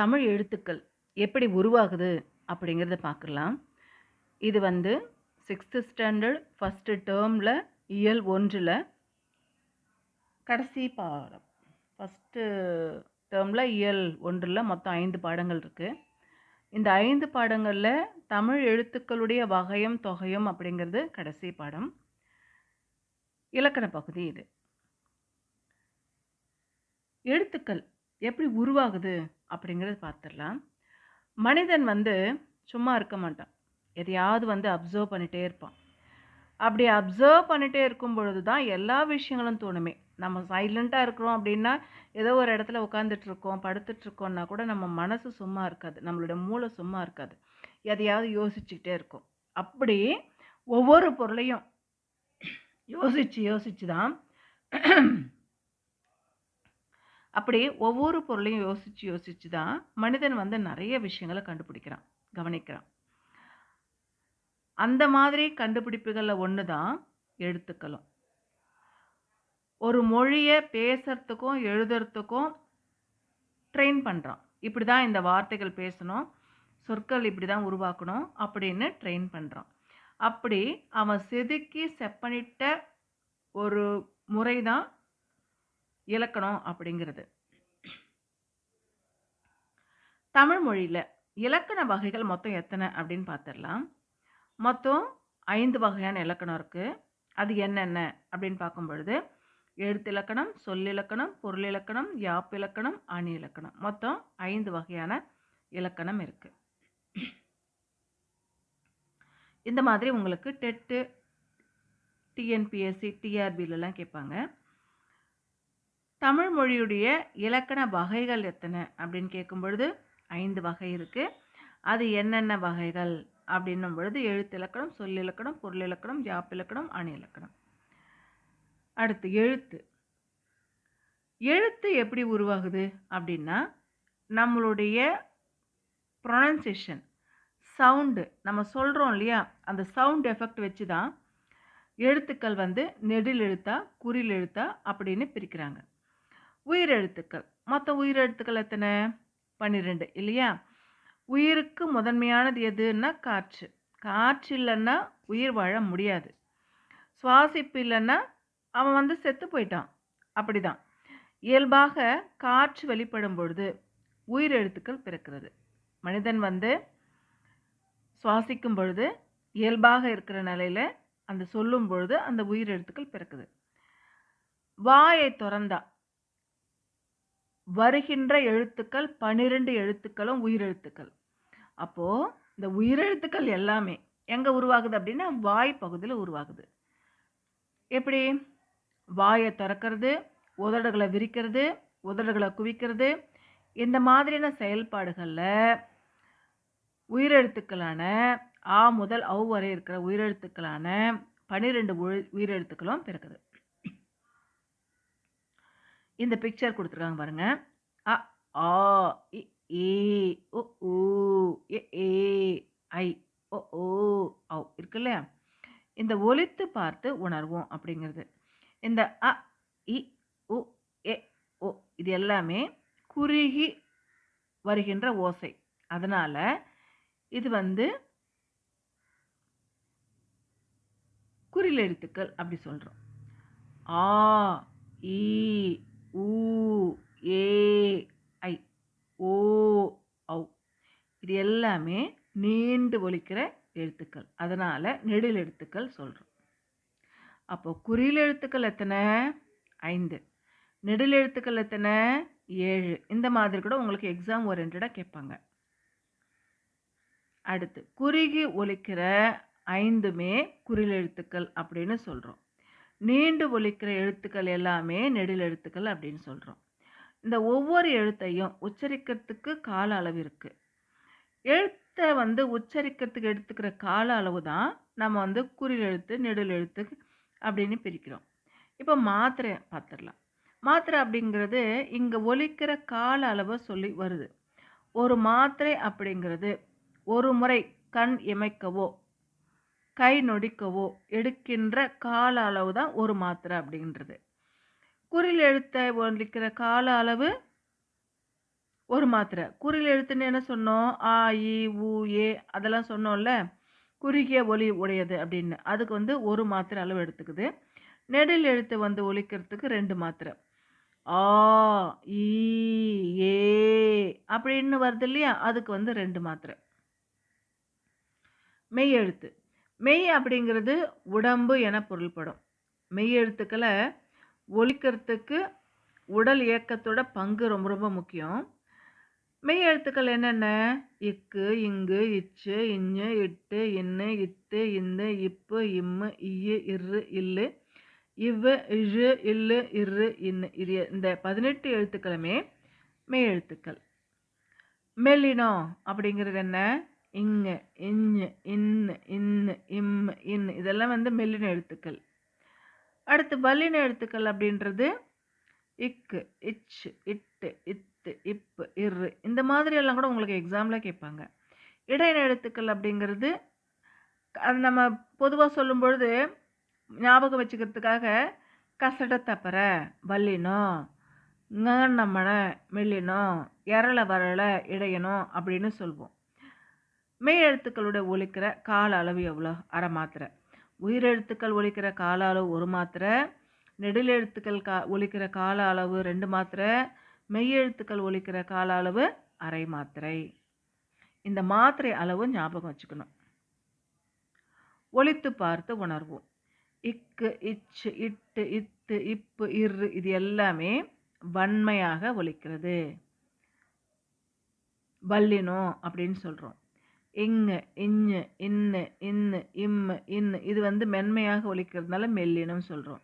தமிழ் எழுத்துக்கள் எப்படி உருவாகுது அப்படிங்கிறத பார்க்கலாம். இது வந்து சிக்ஸ்த்து ஸ்டாண்டர்ட் ஃபஸ்ட்டு டேர்மில் இயல் ஒன்றில் கடைசி பாடம். ஃபஸ்ட்டு டேர்மில் இயல் ஒன்றில் மொத்தம் ஐந்து பாடங்கள் இருக்குது இந்த ஐந்து பாடங்களில் தமிழ் எழுத்துக்களுடைய வகையும் தொகையும் அப்படிங்கிறது கடைசி பாடம். இலக்கண பகுதி இது. எழுத்துக்கள் எப்படி உருவாகுது அப்படிங்கிறது பார்த்துடலாம் மனிதன் வந்து சும்மா இருக்க மாட்டான். எதையாவது வந்து அப்சர்வ் பண்ணிகிட்டே இருப்பான். அப்படி அப்சர்வ் பண்ணிகிட்டே இருக்கும் பொழுது தான் எல்லா விஷயங்களும் தோணுமே. நம்ம சைலண்ட்டாக இருக்கிறோம் அப்படின்னா ஏதோ ஒரு இடத்துல உட்காந்துட்ருக்கோம் படுத்துட்ருக்கோம்னா கூட நம்ம மனசு சும்மா இருக்காது. நம்மளோட மூளை சும்மா இருக்காது. எதையாவது யோசிச்சுக்கிட்டே இருக்கும். அப்படி ஒவ்வொரு பொருளையும் யோசித்து யோசித்து தான் அப்படி ஒவ்வொரு பொருளையும் யோசித்து யோசித்து தான் மனிதன் வந்து நிறைய விஷயங்களை கண்டுபிடிக்கிறான் கவனிக்கிறான். அந்த மாதிரி கண்டுபிடிப்புகளில் ஒன்று தான் எழுத்துக்களும். ஒரு மொழியை பேசுறதுக்கும் எழுதுறதுக்கும் ட்ரெயின் பண்ணுறான் இப்படி தான் இந்த வார்த்தைகள் பேசணும் சொற்கள் இப்படி தான் உருவாக்கணும் அப்படின்னு ட்ரெயின் பண்ணுறான் அப்படி அவன் செதுக்கி செப்பனிட்ட ஒரு முறை தான் இலக்கணம் அப்படிங்கிறது. தமிழ் மொழியில் இலக்கண வகைகள் மொத்தம் எத்தனை அப்படின்னு பார்த்துடலாம் மொத்தம் ஐந்து வகையான இலக்கணம் இருக்குது அது என்னென்ன அப்படின்னு பார்க்கும் பொழுது எழுத்திலக்கணம் சொல்லிலக்கணம் பொருளிலக்கணம் யாப்பிலக்கணம் அணி இலக்கணம். மொத்தம் ஐந்து வகையான இலக்கணம் இருக்குது இந்த மாதிரி உங்களுக்கு டெட்டு டிஎன்பிஎஸ்சி டிஆர்பிலலாம் கேட்பாங்க. தமிழ் மொழியுடைய இலக்கண வகைகள் எத்தனை அப்படின்னு கேட்கும் பொழுது ஐந்து வகை இருக்குது அது என்னென்ன வகைகள் அப்படின்னும் பொழுது எழுத்து இலக்கணம் சொல்லிலக்கணம் பொருளிலக்கணம் யாப்பிலக்கணம் அணி இலக்கணம். அடுத்து எழுத்து. எழுத்து எப்படி உருவாகுது அப்படின்னா நம்மளுடைய ப்ரொனன்சியேஷன் சவுண்டு நம்ம சொல்கிறோம் இல்லையா? அந்த சவுண்ட் எஃபெக்ட் வச்சு தான் எழுத்துக்கள் வந்து நெடில் எழுத்தா குறில் எழுத்தா அப்படின்னு பிரிக்கிறாங்க. உயிரெழுத்துக்கள். மொத்த உயிரெழுத்துக்கள் எத்தனை? பன்னிரெண்டு இல்லையா? உயிருக்கு முதன்மையானது எதுன்னா காற்று. காற்று இல்லைன்னா உயிர் வாழ முடியாது. சுவாசிப்பு இல்லைன்னா அவன் வந்து செத்து போயிட்டான். அப்படிதான். இயல்பாக காற்று வெளிப்படும் பொழுது உயிரெழுத்துக்கள் பிறக்கிறது. மனிதன் வந்து சுவாசிக்கும் பொழுது இயல்பாக இருக்கிற நிலையில் அந்த சொல்லும் பொழுது அந்த உயிரெழுத்துக்கள் பிறக்குது. வாயை திறந்தா வருகின்ற எழுத்துக்கள் பன்னிரெண்டு எழுத்துக்களும் உயிரெழுத்துக்கள். அப்போது இந்த உயிரெழுத்துக்கள் எல்லாமே எங்கே உருவாகுது அப்படின்னா வாய் பகுதியில் உருவாகுது. எப்படி? வாயை திறக்கிறது உதடுகளை விரிக்கிறது உதடுகளை குவிக்கிறது. இந்த மாதிரியான செயல்பாடுகளில் உயிரெழுத்துக்களான ஆ முதல் அவ் வரை இருக்கிற உயிரெழுத்துக்களான பன்னிரெண்டு உயிரெழுத்துக்களும் பிறக்குது. இந்த பிக்சர் கொடுத்துருக்காங்க பாருங்க. அ ஆ இ ஏ ஓ ஊ ஏ ஐ ஓ ஓ ஔ இல்லையா இந்த ஒலித்து பார்த்து உணர்வோம் அப்படிங்கிறது. இந்த அ இ உ எ ஓ இது எல்லாமே குறுகி வருகின்ற ஓசை. அதனால் இது வந்து குறில் எழுத்துக்கள் அப்படி சொல்கிறோம் ஆ ஈ ஊ ஏ ஐ ஓ ஔ. இது எல்லாமே நீண்டு ஒழிக்கிற எழுத்துக்கள். அதனால் நெடில் எழுத்துக்கள் சொல்கிறோம் அப்போ குறியில் எழுத்துக்கள் எத்தனை? ஐந்து. நெடில் எழுத்துக்கள் எத்தனை? ஏழு. இந்த மாதிரி கூட உங்களுக்கு எக்ஸாம் ஓரியன்டாக கேட்பாங்க. அடுத்து குறுகி ஒழிக்கிற ஐந்துமே குறில் எழுத்துக்கள் அப்படின்னு சொல்கிறோம் நீண்டு ஒழிக்கிற எழுத்துக்கள் எல்லாமே நெடில் எழுத்துக்கள் அப்படின்னு சொல்கிறோம் இந்த ஒவ்வொரு எழுத்தையும் உச்சரிக்கிறதுக்கு கால அளவு இருக்குது எழுத்தை வந்து உச்சரிக்கிறதுக்கு எடுத்துக்கிற கால அளவு தான் நம்ம வந்து குறில் எழுத்து நெடில் எழுத்து அப்படின்னு பிரிக்கிறோம். இப்போ மாத்திரை பார்த்துடலாம் மாத்திரை அப்படிங்கிறது இங்கே ஒலிக்கிற கால அளவை சொல்லி வருது. ஒரு மாத்திரை அப்படிங்கிறது ஒரு முறை கண் இமைக்கவோ கை நொடிக்கவோ எடுக்கின்ற கால அளவு தான் ஒரு மாத்திரை அப்படின்றது. குறில் எழுத்தை ஒழிக்கிற கால அளவு ஒரு மாத்திரை. குறில் எழுத்துன்னு என்ன சொன்னோம்? ஆ இ ஊ ஏ அதெல்லாம் சொன்னோம்ல. குறுகிய ஒலி உடையது அப்படின்னு. அதுக்கு வந்து ஒரு மாத்திரை அளவு எடுத்துக்குது. நெடில் எழுத்து வந்து ஒலிக்கிறதுக்கு ரெண்டு மாத்திரை. ஆ ஈ ஏ அப்படின்னு வருது இல்லையா? அதுக்கு வந்து ரெண்டு மாத்திரை. மெய் எழுத்து. மெய் அப்படிங்கிறது உடம்பு என பொருள்படும். மெய் எழுத்துக்களை ஒழிக்கிறதுக்கு உடல் இயக்கத்தோட பங்கு ரொம்ப ரொம்ப முக்கியம். மெய் எழுத்துக்கள் என்னென்ன? இக்கு இங்கு இச்சு இஞ்சு இட்டு இன்னு இத்து இந்து இப்பு இம்மு இய்யு இரு இல்லு இவ்வு இழு இல்லு இரு இன்னு இது இந்த பதினெட்டு எழுத்துக்களுமே மெய் எழுத்துக்கள். மெல்லினம் அப்படிங்கிறது என்ன? இங்கு இஞ்சு இன்னு இன்னு இதெல்லாம் வந்து மெல்லின எழுத்துக்கள். அடுத்து வல்லின எழுத்துக்கள் அப்படின்றது இக்கு இச்சு இட்டு இத்து இப்பு இரு. இந்த மாதிரி எல்லாம் கூட உங்களுக்கு எக்ஸாமில் கேட்பாங்க. இடையின எழுத்துக்கள் அப்படிங்கிறது அது நம்ம பொதுவாக சொல்லும்பொழுது ஞாபகம் வச்சுக்கிறதுக்காக கசட தப்பற வல்லினம் நம்மளை மெல்லினம் எரள வரள இடையணும் அப்படின்னு சொல்வோம். மெய் எழுத்துக்களோட ஒழிக்கிற கால அளவு எவ்வளோ? அரை மாத்திரை. உயிரெழுத்துக்கள் ஒலிக்கிற கால அளவு ஒரு மாத்திரை நெடில் எழுத்துக்கள் கா ஒலிக்கிற கால அளவு ரெண்டு மாத்திரை மெய்யெழுத்துக்கள் ஒலிக்கிற கால அளவு அரை மாத்திரை. இந்த மாத்திரை அளவு ஞாபகம் வச்சுக்கணும். ஒலித்து பார்த்து உணர்வோம். இக்கு இச்சு இட்டு இத்து இப்பு இரு இது எல்லாமே வன்மையாக ஒலிக்கிறது. வல்லினோ அப்படின்னு சொல்கிறோம் இங்கு இஞ்சு இன்னு இன்னு இம்மு இன்னு. இது வந்து மென்மையாக ஒலிக்கிறதுனால மெல்லினம் சொல்கிறோம்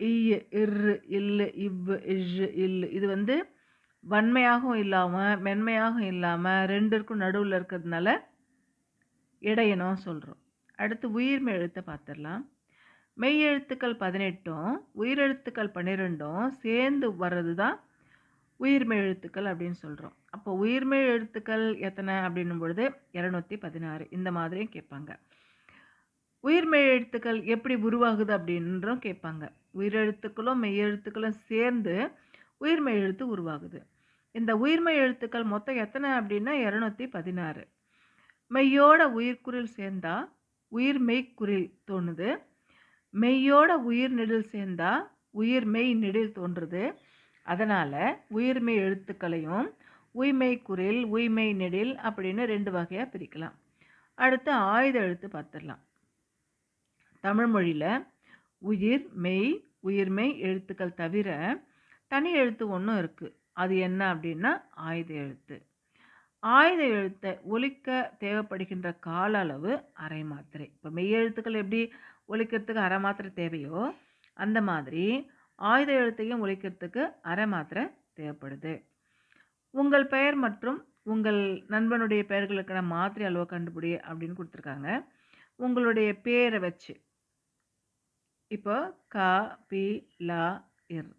இய்யு இர்ரு இல்லு இவ்வு இழு இல்லு. இது வந்து வன்மையாகவும் இல்லாமல் மென்மையாகவும் இல்லாமல் ரெண்டுக்கும் நடுவில் இருக்கிறதுனால இடையினம் சொல்கிறோம் அடுத்து உயிர்மெய் எழுத்தை பார்த்துடலாம் மெய் எழுத்துக்கள் பதினெட்டும் உயிரெழுத்துக்கள் பன்னிரெண்டும் சேர்ந்து வர்றது தான் உயிர்மெய் எழுத்துக்கள் அப்படின்னு சொல்கிறோம் அப்போ உயிர்மெய் எழுத்துக்கள் எத்தனை அப்படின்னும் பொழுது இரநூத்தி பதினாறு. இந்த மாதிரியும் கேட்பாங்க. உயிர்மெய் எழுத்துக்கள் எப்படி உருவாகுது அப்படின்றும் கேட்பாங்க. உயிரெழுத்துக்களும் மெய்யெழுத்துக்களும் சேர்ந்து உயிர்மெய் எழுத்து உருவாகுது. இந்த உயிர்மெய் எழுத்துக்கள் மொத்தம் எத்தனை அப்படின்னா இரநூத்தி பதினாறு. மெய்யோட உயிர்க்குறில் சேர்ந்தா உயிர் மெய்க்குறில் தோணுது. மெய்யோட உயிர் நெடில் சேர்ந்தா உயிர் மெய் நெடில் தோன்றுது. அதனால் உயிர்மெய் எழுத்துக்களையும் உய்மை குரில் உய்மை நெடில் அப்படின்னு ரெண்டு வகையாக பிரிக்கலாம். அடுத்து ஆயுத எழுத்து பார்த்துடலாம் தமிழ்மொழியில் உயிர் மெய் உயிர்மை எழுத்துக்கள் தவிர தனி எழுத்து ஒன்றும் இருக்குது அது என்ன அப்படின்னா ஆயுத எழுத்து. ஆயுத எழுத்தை ஒலிக்க தேவைப்படுகின்ற கால அளவு அரை மாத்திரை. இப்போ மெய் எழுத்துக்கள் எப்படி ஒலிக்கிறதுக்கு அரை மாத்திரை தேவையோ அந்த மாதிரி ஆயுத எழுத்தையும் உழைக்கிறதுக்கு அரை மாத்திரை தேவைப்படுது. உங்கள் பெயர் மற்றும் உங்கள் நண்பனுடைய பெயர்களுக்கான மாத்திரை அளவை கண்டுபிடி அப்படின்னு கொடுத்துருக்காங்க. உங்களுடைய பேரை வச்சு. இப்போ க பி லா இர்.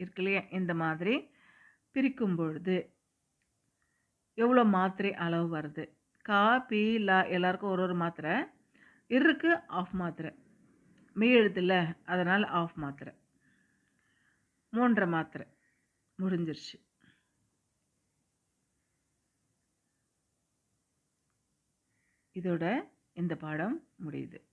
இருக்கு இல்லையா? இந்த மாதிரி பிரிக்கும் பொழுது எவ்வளோ மாத்திரை அளவு வருது? கா பி லா எல்லாருக்கும் ஒரு ஒரு மாத்திரை. இருக்கு ஆஃப் மாத்திரை. மெய் எழுத்துல அதனால் ஆஃப் மாத்திரை. மூன்றரை மாத்திரை. முடிஞ்சிருச்சு. இதோட இந்த பாடம் முடியுது.